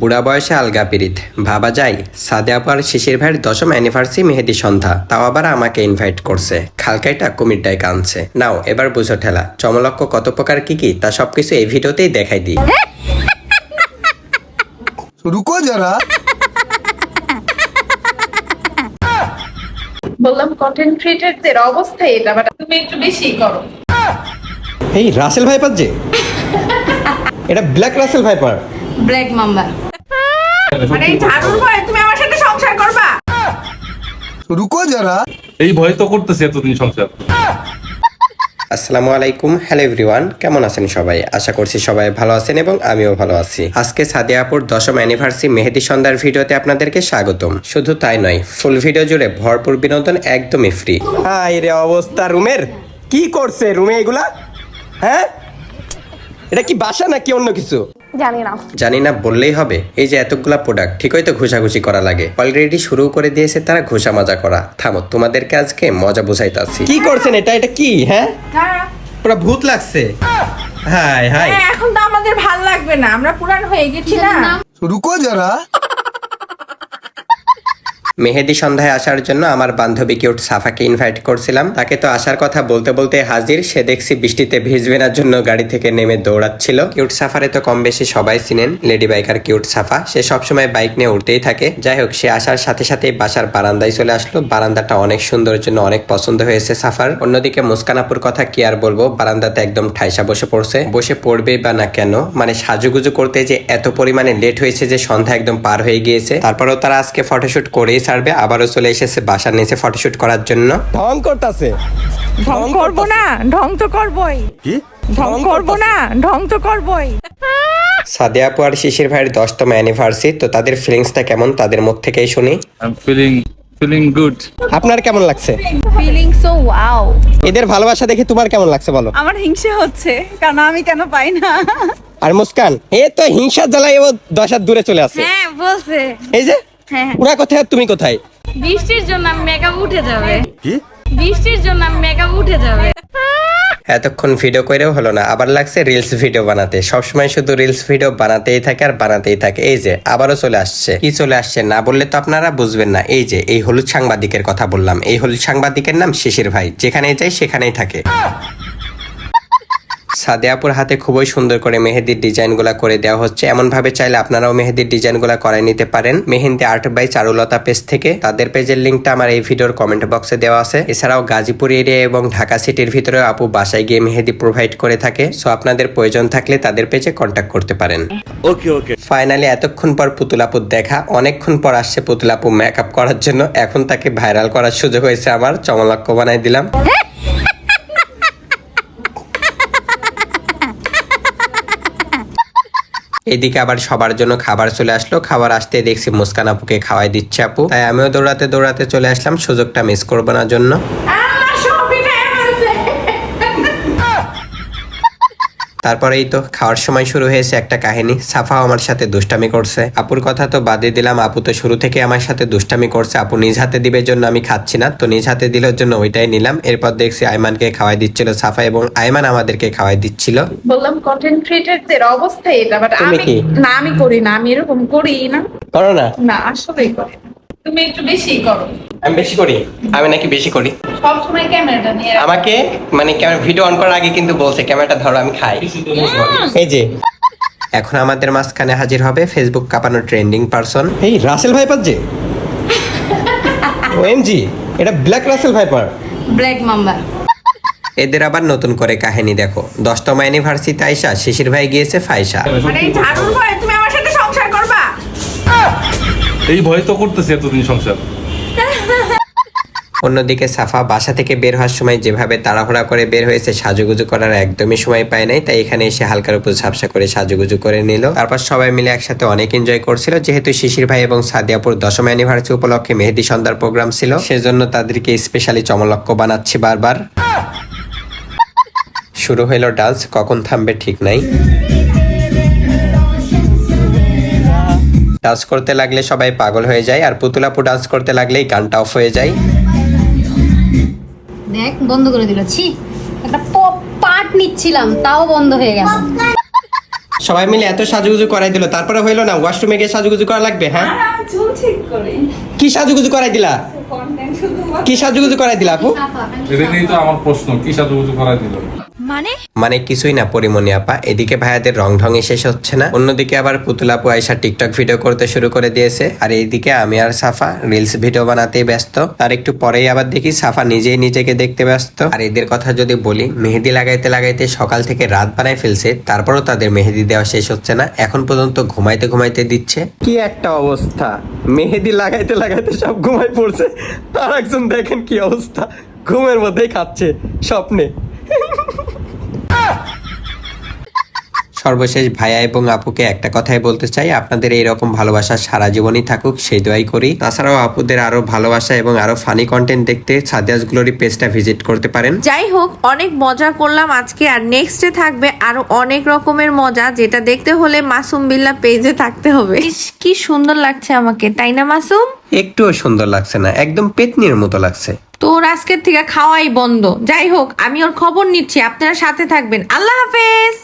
বুড়া বয়সে আলগা পিরিত ভাবা যায় সাদে আপার শিশির ভাইয়ের দশম অ্যানিভার্সারি মেহেদি সন্ধ্যা। তাও আবার আমাকে ইনভাইট করছে। খালকাইটা কুমিরটায় কানছে নাও এবার বুঝো ঠেলা চমলক্ষ কত প্রকার কি কি তা সবকিছু এই ভিডিওতেই দেখাই দিই। রুকো যারা। বললাম কন্টেন্ট ক্রিয়েটরদের অবস্থা এটা বাট তুমি একটু বেশি করো। এই রাসেল ভাইপার যে? এটা black Russell viper black mamba মানে রুকো যারা। এই ভয় তো করতেছে এতদিন সংসার। আসসালামু আলাইকুম হ্যালো এভরিওয়ান কেমন আছেন সবাই? আশা করছি সবাই ভালো আছেন এবং আমিও ভালো আছি। আজকে সাদিয়াপুর দশম অ্যানিভার্সারি মেহেদি সন্ধ্যার ভিডিওতে আপনাদেরকে স্বাগতম। শুধু তাই নয় ফুল ভিডিও জুড়ে ভরপুর বিনোদন একদমই ফ্রি হাই রে অবস্থা রুমের। কি করছে রুমে এগুলা? হ্যাঁ? এটা কি বাসা নাকি অন্য কিছু? জানি না। জানি না বললেই হবে। এই যে এতগুলা প্রোডাক্ট ঠিকই তো ঘুষাঘুষি করা লাগে। অলরেডি শুরু করে দিয়েছে তারা ঘুষা মজা করা। থামো তোমাদেরকে আজকে মজা বুঝাইতাছি কি করছেন এটা? এটা কি হ্যাঁ? পুরো ভূত লাগছে। হাই হাই হ্যাঁ, এখন তো আমাদের ভালো লাগবে না। আমরা পুরান হয়ে গেছি না। রুকো যারা মেহেদি সন্ধ্যায় আসার জন্য আমার বান্ধবী কিউট সাফাকে ইনভাইট করছিলাম। তাকে তো আসার কথা বলতে বলতে হাজির, সে দেখছি বৃষ্টিতে ভিজবে না জন্য গাড়ি থেকে নেমে দৌড়াচ্ছিল। কিউট সাফারে তো কম বেশি সবাই চিনেন, লেডি বাইকার কিউট সাফা। সে সবসময় বাইক নিয়ে উঠতেই থাকে। যাই হোক, সে আসার সাথে সাথে বাসার বারান্দায় চলে আসলো। বারান্দাটা অনেক সুন্দর জন্য অনেক পছন্দ হয়েছে সাফার। অন্যদিকে মুস্কানাপুর কথা কি আর বলব, বারান্দাতে একদম ঠাইসা বসে পড়ছে। বসে পড়বে বা না কেন? মানে সাজুগুজু করতে যে এত পরিমাণে লেট হয়েছে যে সন্ধ্যা একদম পার হয়ে গিয়েছে। তারপরেও তারা আজকে ফটোশুট করেই ছাড়বে আবারও চলে এসেছে বাসার নিচে ফটোশুট করার জন্য। ঢং করতেছে। ঢং করব না ঢং তো করবই। ঢং করব না ঢং তো করবই। সাদিয়া আপু আর শিশির ভাইয়ের দশতম অ্যানিভার্সারি তো তাদের ফিলিংসটা কেমন? তাদের মুখ থেকেই শুনি। I am feeling feeling good আপনার কেমন লাগছে? ফিলিং সো ওয়াও এদের ভালোবাসা দেখে তোমার কেমন লাগছে বলো? আমার হিংসে হচ্ছে কারণ আমি কেন পাই না? আর মুস্কান এ তো হিংসা জ্বালায় ও দশ হাত দূরে চলে আসে। হ্যাঁ বলছে। এই যে হ্যাঁ ওরা কোথায় আর তুমি কোথায়? বৃষ্টির জন্য আমি মেকআপ উঠে যাবে। কি? বৃষ্টির জন্য আমি মেকআপ উঠে যাবে। এতক্ষণ ভিডিও করেও হলো না আবার লাগছে রিলস ভিডিও বানাতে। সবসময় শুধু রিলস ভিডিও বানাতেই থাকে আর বানাতেই থাকে। এই যে আবারও চলে আসছে। কি চলে আসছে না বললে তো আপনারা বুঝবেন না। এই যে এই হলুদ সাংবাদিকের কথা বললাম। এই হলুদ সাংবাদিকের নাম শিশির ভাই। যেখানেই যাই সেখানেই থাকে। সাদেয়াপুর হাতে খুবই সুন্দর করে মেহেদির ডিজাইনগুলো করে দেওয়া হচ্ছে। এমন ভাবে চাইলে আপনারাও মেহেদির ডিজাইনগুলো করাই নিতে পারেন। Mehndi art by Charulata page থেকে। তাদের পেজের লিঙ্কটা আমার এই ভিডিওর কমেন্ট বক্সে দেওয়া আছে। এছাড়াও গাজীপুর এরিয়া এবং ঢাকা সিটির ভিতরে আপু বাসায় গিয়ে মেহেদি প্রোভাইড করে থাকে। সো আপনাদের প্রয়োজন থাকলে তাদের পেজে কন্ট্যাক্ট করতে পারেন। ওকে ওকে ফাইনালি এতক্ষণ পর পুতুলাপুর দেখা। অনেকক্ষণ পর আসছে পুতুলাপু মেকআপ করার জন্য। এখন তাকে ভাইরাল করার সুযোগ হয়েছে আমার। চমলক্ষ বানাই দিলাম। এদিকে আবার সবার জন্য খাবার চলে আসলো। খাবার আসতে দেখছি মুস্কান আপুকে খাওয়াই দিচ্ছে আপু। তাই আমিও দৌড়াতে দৌড়াতে চলে আসলাম। সুযোগটা মিস করব না জন্য। তারপরে এই তো খাওয়ার সময় শুরু হয়েছে একটা কাহিনী। সাফাও আমার সাথে দুষ্টামি করছে। আপুর কথা তো বাদে দিলাম। আপু তো শুরু থেকে আমার সাথে দুষ্টামি করছে। আপু নিজ হাতে দিবে জন্য আমি খাচ্ছি না তো নিজ হাতে দিলের জন্য ওইটাই নিলাম। এরপর দেখছি আইমানকে খাওয়াই দিচ্ছিল। সাফা এবং আইমান আমাদেরকে খাওয়াই দিচ্ছিল। বললাম কন্টেন্ট ক্রিয়েটরদের অবস্থাই এটা বাট আমি না আমি করি না। আমি এরকম করি না। করো না। না আসলেই করি না। তুমি একটু বেশি করো। আমি বেশি করি? আমি নাকি বেশি করি? সব সময় ক্যামেরাটা নিয়ে রাখো। আমাকে? মানে ক্যামেরা ভিডিও অন করার আগে কিন্তু বলছে ক্যামেরাটা ধরো আমি খাই। এই যে। এখন আমাদের মাঝখানে হাজির হবে ফেসবুক কাঁপানো ট্রেন্ডিং পারসন এই রাসেল ভাইপার যে। ওএমজি এটা black Russell viper black mamba এদের আবার নতুন করে কাহিনী দেখো। দশতম অ্যানিভার্সারিতে আইসা শিশির ভাই গিয়েছে ফাইসা। মানে এই ঝাড়ুর ভয়ে তুমি এই ভয় তো করতেছি এতদিন সংসার। অন্যদিকে সাফা বাসা থেকে বের হওয়ার সময় যেভাবে তাড়াহুড়া করে বের হয়েছে, সাজুগুজু করার একদমই সময় পায় নাই। তাই এখানে এসে হালকার উপর ঝাপসা করে সাজুগুজু করে নিল। তারপর সবাই মিলে একসাথে অনেক এনজয় করছিল। যেহেতু শিশির ভাই এবং সাদিয়াপুর দশম অ্যানিভার্সারি উপলক্ষে মেহেদি সন্ধ্যার প্রোগ্রাম ছিল, সেজন্য তাদেরকে স্পেশালি চমলক্ষ বানাচ্ছি বারবার। শুরু হইল ডান্স কখন থামবে ঠিক নাই। ডান্স করতে লাগলে সবাই পাগল হয়ে যায় আর পুতুলাপু ডান্স করতে লাগলেই গানটা অফ হয়ে যায়। দেখ বন্ধ করে দিল। ছি একটা পপ পার্ট নিচ্ছিলাম তাও বন্ধ হয়ে গেল। সবাই মিলে এত সাজুগুজু করাই দিল তারপরে হইল না ওয়াশরুমে গিয়ে সাজুগুজু করা লাগবে হ্যাঁ? কি সাজুগুজু করাই দিলা? কি সাজুগুজু করাই দিলা আপু? এটা নিয়েই তো আমার প্রশ্ন কি সাজুগুজু করাই দিল? মানে? কিছুই না পরিমণি আপা। এদিকে ভাইয়াদের রং ঢঙে শেষ হচ্ছে না। অন্যদিকে আবার পুতুল আপু আয়সা টিকটক ভিডিও করতে শুরু করে দিয়েছে। আর এইদিকে আমি আর সাফা রিলস ভিডিও বানাতেই ব্যস্ত। আর একটু পরেই আবার দেখি সাফা নিজেই নিজেকে দেখতে ব্যস্ত। আর এদের কথা যদি বলি মেহেদি লাগাইতে লাগাইতে সকাল থেকে রাত বানায় ফেলছে। তারপরও তাদের মেহেদি দেওয়া শেষ হচ্ছে না। এখন পর্যন্ত ঘুমাইতে ঘুমাইতে দিচ্ছে। কি একটা অবস্থা। মেহেদি লাগাইতে লাগাইতে সব ঘুমাই পড়ছে। আর একজন দেখেন কি অবস্থা। ঘুমের মধ্যেই খাচ্ছে। স্বপ্নে। সর্বশেষ ভাইয়া এবং আপুকে একটা কথাই বলতে চাই। আপনাদের এইরকম ভালোবাসা সারা জীবনই থাকুক সেই দোয়াই করি। তাছাড়াও আপুদের আরও ভালোবাসা এবং আরও ফানি কন্টেন্ট দেখতে সাদিয়াস গ্লোরি পেজটা ভিজিট করতে পারেন। যাই হোক অনেক মজা করলাম আজকে আর নেক্সটে থাকবে আরও অনেক রকমের মজা যেটা দেখতে হলে মাসুম বিল্লা পেজে থাকতে হবে। কি সুন্দর লাগছে আমাকে তাই না মাসুম? একটুও সুন্দর লাগছে না একদম পেতনির মতো লাগছে। তোর আজকের থেকে খাওয়াই বন্ধ। যাই হোক আমি ওর খবর নিচ্ছি আপনারা সাথে থাকবেন। আল্লাহ হাফেজ!